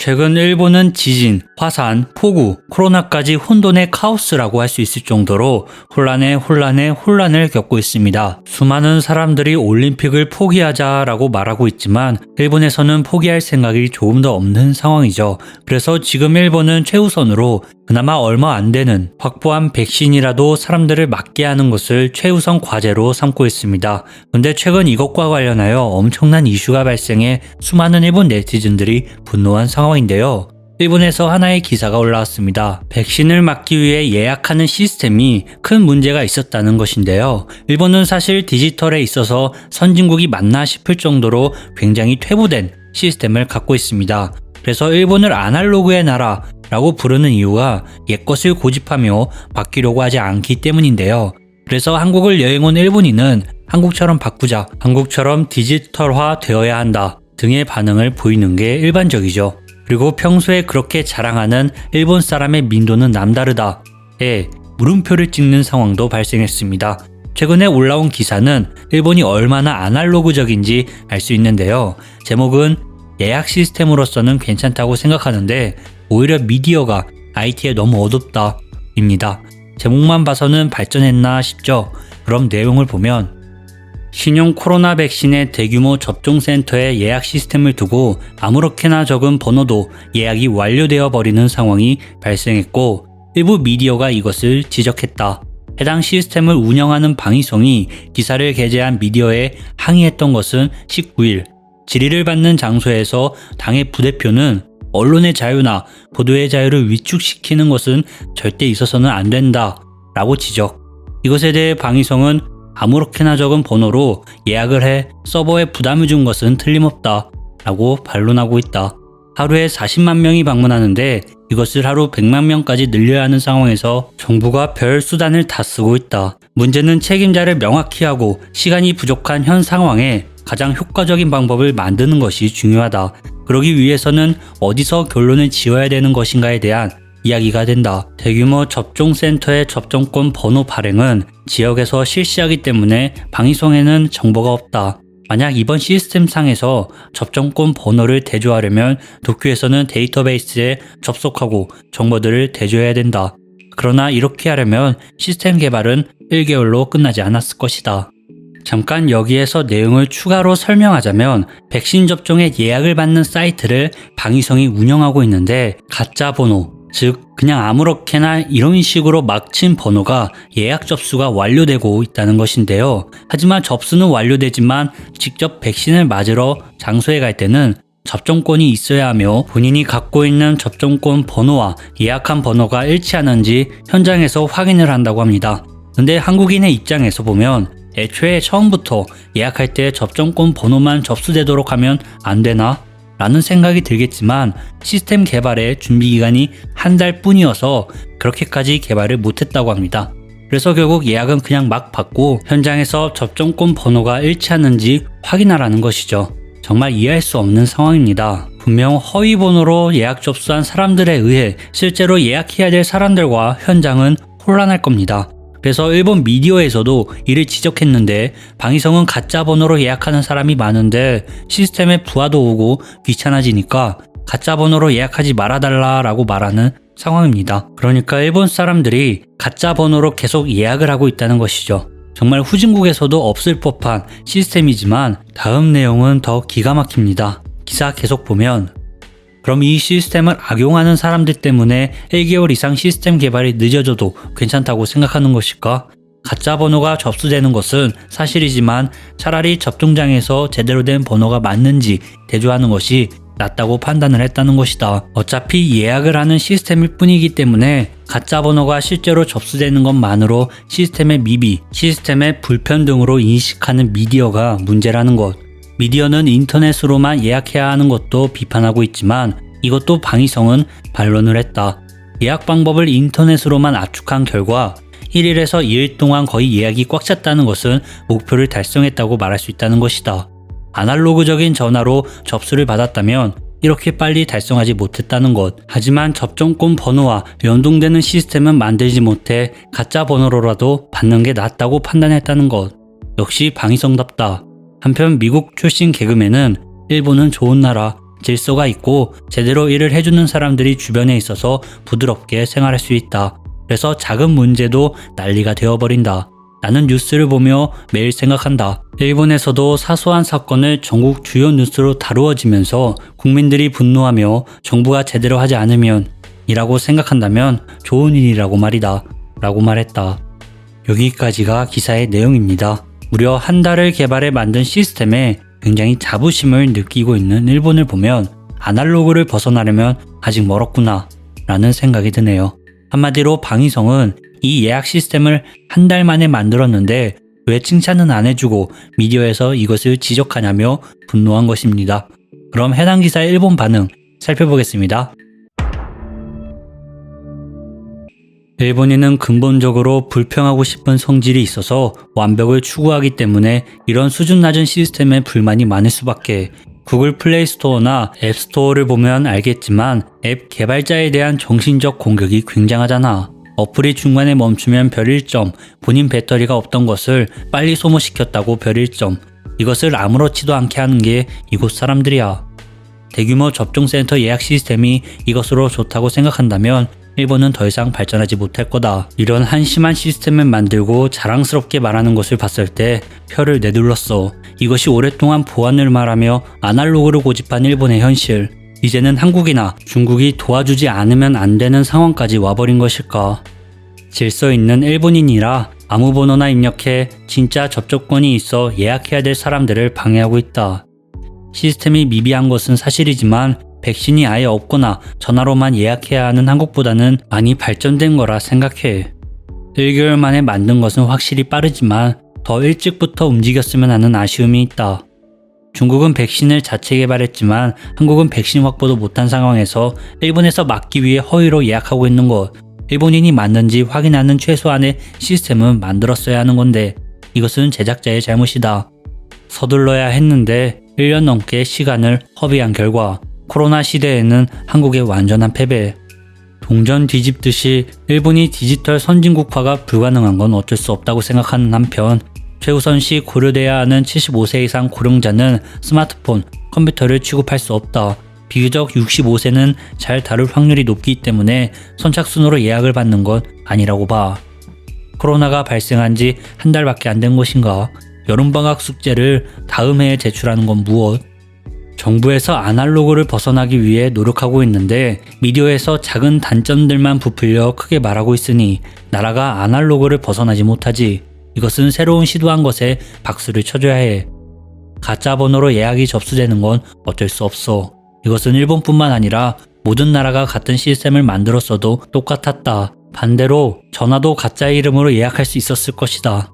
최근 일본은 지진, 화산, 폭우, 코로나까지 혼돈의 카오스라고 할 수 있을 정도로 혼란에 혼란에 혼란을 겪고 있습니다. 수많은 사람들이 올림픽을 포기하자라고 말하고 있지만 일본에서는 포기할 생각이 조금 더 없는 상황이죠. 그래서 지금 일본은 최우선으로 그나마 얼마 안 되는 확보한 백신이라도 사람들을 맞게 하는 것을 최우선 과제로 삼고 있습니다. 근데 최근 이것과 관련하여 엄청난 이슈가 발생해 수많은 일본 네티즌들이 분노한 상황인데요. 일본에서 하나의 기사가 올라왔습니다. 백신을 맞기 위해 예약하는 시스템이 큰 문제가 있었다는 것인데요. 일본은 사실 디지털에 있어서 선진국이 맞나 싶을 정도로 굉장히 퇴보된 시스템을 갖고 있습니다. 그래서 일본을 아날로그의 나라 라고 부르는 이유가 옛것을 고집하며 바뀌려고 하지 않기 때문인데요. 그래서 한국을 여행 온 일본인은 한국처럼 바꾸자, 한국처럼 디지털화 되어야 한다 등의 반응을 보이는 게 일반적이죠. 그리고 평소에 그렇게 자랑하는 일본 사람의 민도는 남다르다 에 물음표를 찍는 상황도 발생했습니다. 최근에 올라온 기사는 일본이 얼마나 아날로그적인지 알 수 있는데요. 제목은 예약 시스템으로서는 괜찮다고 생각하는데 오히려 미디어가 IT에 너무 어둡다 입니다. 제목만 봐서는 발전했나 싶죠. 그럼 내용을 보면 신형 코로나 백신의 대규모 접종센터에 예약 시스템을 두고 아무렇게나 적은 번호도 예약이 완료되어 버리는 상황이 발생했고 일부 미디어가 이것을 지적했다. 해당 시스템을 운영하는 방위성이 기사를 게재한 미디어에 항의했던 것은 19일 질의를 받는 장소에서 당의 부대표는 언론의 자유나 보도의 자유를 위축시키는 것은 절대 있어서는 안 된다 라고 지적. 이것에 대해 방위성은 아무렇게나 적은 번호로 예약을 해 서버에 부담을 준 것은 틀림없다 라고 반론하고 있다. 하루에 40만 명이 방문하는데 이것을 하루 100만 명까지 늘려야 하는 상황에서 정부가 별 수단을 다 쓰고 있다. 문제는 책임자를 명확히 하고 시간이 부족한 현 상황에 가장 효과적인 방법을 만드는 것이 중요하다. 그러기 위해서는 어디서 결론을 지어야 되는 것인가에 대한 이야기가 된다. 대규모 접종센터의 접종권 번호 발행은 지역에서 실시하기 때문에 방위성에는 정보가 없다. 만약 이번 시스템 상에서 접종권 번호를 대조하려면 도쿄에서는 데이터베이스에 접속하고 정보들을 대조해야 된다. 그러나 이렇게 하려면 시스템 개발은 1개월로 끝나지 않았을 것이다. 잠깐 여기에서 내용을 추가로 설명하자면 백신 접종에 예약을 받는 사이트를 방위성이 운영하고 있는데 가짜 번호, 즉 그냥 아무렇게나 이런 식으로 막친 번호가 예약 접수가 완료되고 있다는 것인데요. 하지만 접수는 완료되지만 직접 백신을 맞으러 장소에 갈 때는 접종권이 있어야 하며 본인이 갖고 있는 접종권 번호와 예약한 번호가 일치하는지 현장에서 확인을 한다고 합니다. 근데 한국인의 입장에서 보면 애초에 처음부터 예약할 때 접종권 번호만 접수되도록 하면 안 되나? 라는 생각이 들겠지만 시스템 개발의 준비 기간이 한 달 뿐이어서 그렇게까지 개발을 못했다고 합니다. 그래서 결국 예약은 그냥 막 받고 현장에서 접종권 번호가 일치하는지 확인하라는 것이죠. 정말 이해할 수 없는 상황입니다. 분명 허위 번호로 예약 접수한 사람들에 의해 실제로 예약해야 될 사람들과 현장은 혼란할 겁니다. 그래서 일본 미디어에서도 이를 지적했는데 방위성은 가짜 번호로 예약하는 사람이 많은데 시스템에 부하도 오고 귀찮아지니까 가짜 번호로 예약하지 말아달라라고 말하는 상황입니다. 그러니까 일본 사람들이 가짜 번호로 계속 예약을 하고 있다는 것이죠. 정말 후진국에서도 없을 법한 시스템이지만 다음 내용은 더 기가 막힙니다. 기사 계속 보면 그럼 이 시스템을 악용하는 사람들 때문에 1개월 이상 시스템 개발이 늦어져도 괜찮다고 생각하는 것일까? 가짜 번호가 접수되는 것은 사실이지만 차라리 접종장에서 제대로 된 번호가 맞는지 대조하는 것이 낫다고 판단을 했다는 것이다. 어차피 예약을 하는 시스템일 뿐이기 때문에 가짜 번호가 실제로 접수되는 것만으로 시스템의 미비, 시스템의 불편 등으로 인식하는 미디어가 문제라는 것. 미디어는 인터넷으로만 예약해야 하는 것도 비판하고 있지만 이것도 방위성은 반론을 했다. 예약 방법을 인터넷으로만 압축한 결과 1일에서 2일 동안 거의 예약이 꽉 찼다는 것은 목표를 달성했다고 말할 수 있다는 것이다. 아날로그적인 전화로 접수를 받았다면 이렇게 빨리 달성하지 못했다는 것. 하지만 접종권 번호와 연동되는 시스템은 만들지 못해 가짜 번호로라도 받는 게 낫다고 판단했다는 것. 역시 방위성답다. 한편 미국 출신 개그맨은 일본은 좋은 나라, 질서가 있고 제대로 일을 해주는 사람들이 주변에 있어서 부드럽게 생활할 수 있다. 그래서 작은 문제도 난리가 되어버린다. 나는 뉴스를 보며 매일 생각한다. 일본에서도 사소한 사건을 전국 주요 뉴스로 다루어지면서 국민들이 분노하며 정부가 제대로 하지 않으면 이라고 생각한다면 좋은 일이라고 말이다. 라고 말했다. 여기까지가 기사의 내용입니다. 무려 한 달을 개발해 만든 시스템에 굉장히 자부심을 느끼고 있는 일본을 보면 아날로그를 벗어나려면 아직 멀었구나 라는 생각이 드네요. 한마디로 방위성은 이 예약 시스템을 한 달 만에 만들었는데 왜 칭찬은 안 해주고 미디어에서 이것을 지적하냐며 분노한 것입니다. 그럼 해당 기사의 일본 반응 살펴보겠습니다. 일본인은 근본적으로 불평하고 싶은 성질이 있어서 완벽을 추구하기 때문에 이런 수준 낮은 시스템에 불만이 많을 수밖에. 구글 플레이 스토어나 앱 스토어를 보면 알겠지만 앱 개발자에 대한 정신적 공격이 굉장하잖아. 어플이 중간에 멈추면 별 1점, 본인 배터리가 없던 것을 빨리 소모시켰다고 별 1점. 이것을 아무렇지도 않게 하는 게 이곳 사람들이야. 대규모 접종센터 예약 시스템이 이것으로 좋다고 생각한다면 일본은 더 이상 발전하지 못할 거다. 이런 한심한 시스템을 만들고 자랑스럽게 말하는 것을 봤을 때 혀를 내둘렀어. 이것이 오랫동안 보안을 말하며 아날로그를 고집한 일본의 현실. 이제는 한국이나 중국이 도와주지 않으면 안 되는 상황까지 와버린 것일까. 질서 있는 일본인이라 아무 번호나 입력해 진짜 접촉권이 있어 예약해야 될 사람들을 방해하고 있다. 시스템이 미비한 것은 사실이지만 백신이 아예 없거나 전화로만 예약해야 하는 한국보다는 많이 발전된 거라 생각해. 1개월 만에 만든 것은 확실히 빠르지만 더 일찍부터 움직였으면 하는 아쉬움이 있다. 중국은 백신을 자체 개발했지만 한국은 백신 확보도 못한 상황에서 일본에서 맞기 위해 허위로 예약하고 있는 것. 일본인이 맞는지 확인하는 최소한의 시스템은 만들었어야 하는 건데 이것은 제작자의 잘못이다. 서둘러야 했는데 1년 넘게 시간을 허비한 결과 코로나 시대에는 한국의 완전한 패배. 동전 뒤집듯이 일본이 디지털 선진국화가 불가능한 건 어쩔 수 없다고 생각하는 한편 최우선시 고려돼야 하는 75세 이상 고령자는 스마트폰, 컴퓨터를 취급할 수 없다. 비교적 65세는 잘 다룰 확률이 높기 때문에 선착순으로 예약을 받는 건 아니라고 봐. 코로나가 발생한 지 한 달밖에 안 된 것인가? 여름방학 숙제를 다음 해에 제출하는 건 무엇? 정부에서 아날로그를 벗어나기 위해 노력하고 있는데 미디어에서 작은 단점들만 부풀려 크게 말하고 있으니 나라가 아날로그를 벗어나지 못하지. 이것은 새로운 시도한 것에 박수를 쳐줘야 해. 가짜 번호로 예약이 접수되는 건 어쩔 수 없어. 이것은 일본뿐만 아니라 모든 나라가 같은 시스템을 만들었어도 똑같았다. 반대로 전화도 가짜 이름으로 예약할 수 있었을 것이다.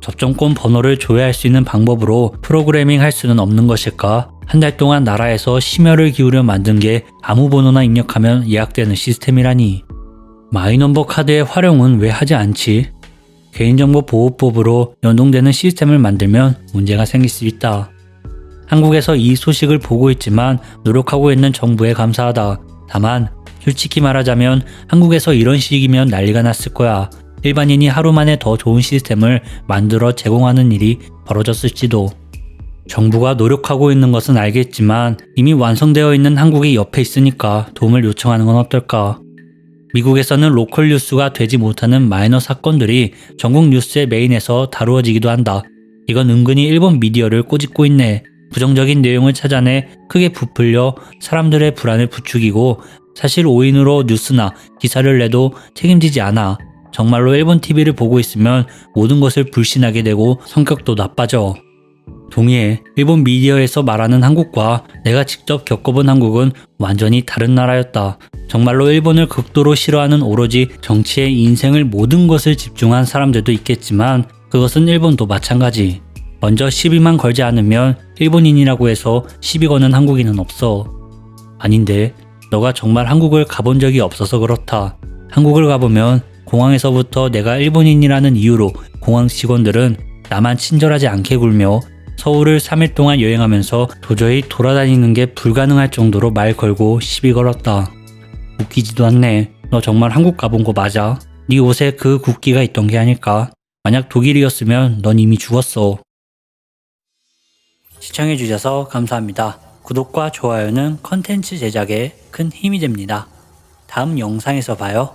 접종권 번호를 조회할 수 있는 방법으로 프로그래밍 할 수는 없는 것일까? 한 달 동안 나라에서 심혈을 기울여 만든 게 아무 번호나 입력하면 예약되는 시스템이라니. 마이넘버 카드의 활용은 왜 하지 않지? 개인정보보호법으로 연동되는 시스템을 만들면 문제가 생길 수 있다. 한국에서 이 소식을 보고 있지만 노력하고 있는 정부에 감사하다. 다만 솔직히 말하자면 한국에서 이런 식이면 난리가 났을 거야. 일반인이 하루 만에 더 좋은 시스템을 만들어 제공하는 일이 벌어졌을지도. 정부가 노력하고 있는 것은 알겠지만 이미 완성되어 있는 한국이 옆에 있으니까 도움을 요청하는 건 어떨까? 미국에서는 로컬 뉴스가 되지 못하는 마이너 사건들이 전국 뉴스의 메인에서 다루어지기도 한다. 이건 은근히 일본 미디어를 꼬집고 있네. 부정적인 내용을 찾아내 크게 부풀려 사람들의 불안을 부추기고 사실 오인으로 뉴스나 기사를 내도 책임지지 않아. 정말로 일본 TV를 보고 있으면 모든 것을 불신하게 되고 성격도 나빠져. 동의해. 일본 미디어에서 말하는 한국과 내가 직접 겪어본 한국은 완전히 다른 나라였다. 정말로 일본을 극도로 싫어하는 오로지 정치에 인생을 모든 것을 집중한 사람들도 있겠지만 그것은 일본도 마찬가지. 먼저 시비만 걸지 않으면 일본인이라고 해서 시비 거는 한국인은 없어. 아닌데, 너가 정말 한국을 가본 적이 없어서 그렇다. 한국을 가보면 공항에서부터 내가 일본인이라는 이유로 공항 직원들은 나만 친절하지 않게 굴며 서울을 3일 동안 여행하면서 도저히 돌아다니는 게 불가능할 정도로 말 걸고 시비 걸었다. 웃기지도 않네. 너 정말 한국 가본 거 맞아? 네 옷에 그 국기가 있던 게 아닐까? 만약 독일이었으면 넌 이미 죽었어. 시청해주셔서 감사합니다. 구독과 좋아요는 컨텐츠 제작에 큰 힘이 됩니다. 다음 영상에서 봐요.